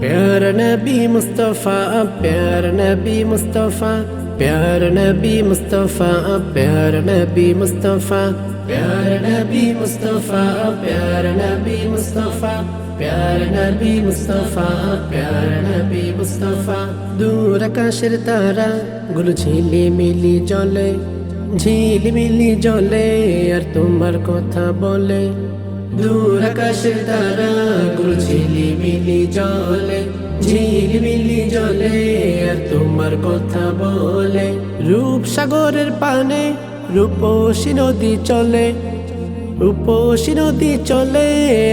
प्यार नबी मुस्तफ़ा प्यार नबी मुस्तफ़ा प्यार नबी मुस्तफ़ा प्यार नबी मुस्तफ़ा प्यार नबी मुस्तफ़ा प्यार नबी मुस्तफ़ा प्यार नबी मुस्तफ़ा प्यार नबी मुस्तफ़ा দূর আকাশের তারা গুলো ঝিলি মিলি জলে ঝিলি মিলি জলে আর তোমার কথা বলে দূর আকাশের তারা গুলো ঝিলি মিলি জলে ঝিলি মিলি জলে, আর তোমার কথা বলে। রূপ সাগরের পানে রূপসী নদী চলে, রূপসী নদী চলে,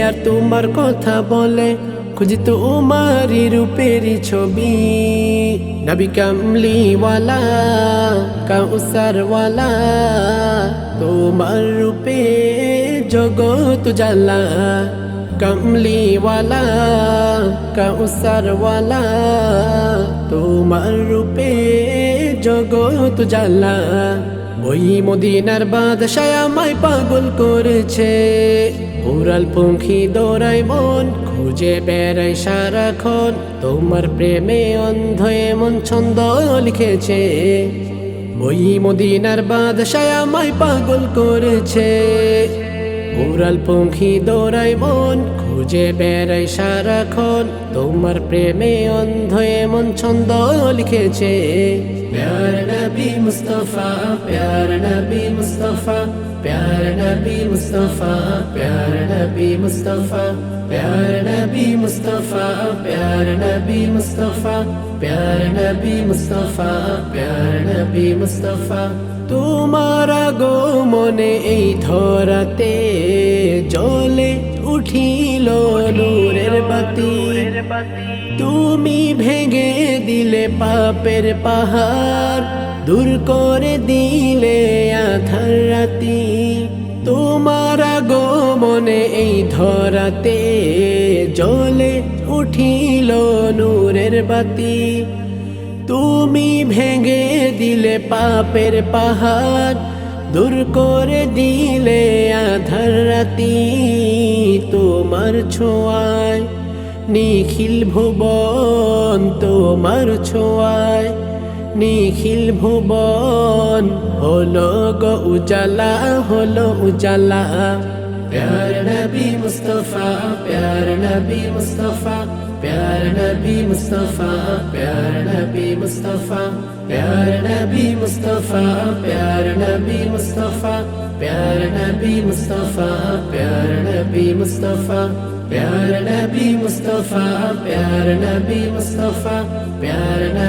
আর তোমার কথা বলে। খুঁজি তোমারই রূপেরই ছবি, নবী কামলিওয়ালা। কাউসারওয়ালা তোমার রূপে জগৎ জালা কমলিওয়ালা কাউসারওয়ালা তোমার রূপে জগৎ জালা ওই মদিনার বাদশায় আমায় পাগল করেছে। উড়াল পঙ্খী দৌড়াই মন, খুঁজে বেড়াই সারাক্ষণ। তোমার প্রেমে অন্ধ এমন ছন্দ লিখেছে। ওই মদিনার বাদশায় আমায় পাগল করেছে। উড়াল পঙ্খি দৌড়াই মন, খুঁজে বেড়াই সারাক্ষণ। তোমার প্রেমে অন্ধ এমন ছন্দ লিখেছে। প্যার নবী মুস্তফা, প্যার নবী মুস্তফা प्यार नबी मुस्तफ़ा प्यार नबी मुस्तफ़ा प्यार नबी मुस्तफ़ा प्यार नबी मुस्तफ़ा प्यार नबी मुस्तफ़ा प्यार नबी मुस्तफ़ा তোমার গো মনে এই ধরাতে জলে উঠিল নূরের বাতি। তুমি ভেঙে দিলে পাপের পাহাড়, দূর করে দিলে আধার রাতি। তোমার গো মনে এই ধরাতে জলে উঠিল নূরের বাতি। তুমি ভেঙে দিলে পাপের পাহাড় দূর করে দিলে আধার রাতি তোমার ছোঁয়ায়, নিখিল ভুবন তোমার ছোঁয়ায়, নিখিল ভুবন হলো গো উজালা, হলো উজালা। প্যার নবী মুস্তফা, প্যার নবী মুস্তফা। پیار نبی مصطفیٰ، پیار نبی مصطفیٰ، پیار نبی مصطفیٰ، پیار نبی مصطفیٰ، پیار نبی مصطفیٰ، پیار نبی مصطفیٰ، پیار نبی مصطفیٰ، پیار نبی مصطفیٰ، پیار نبی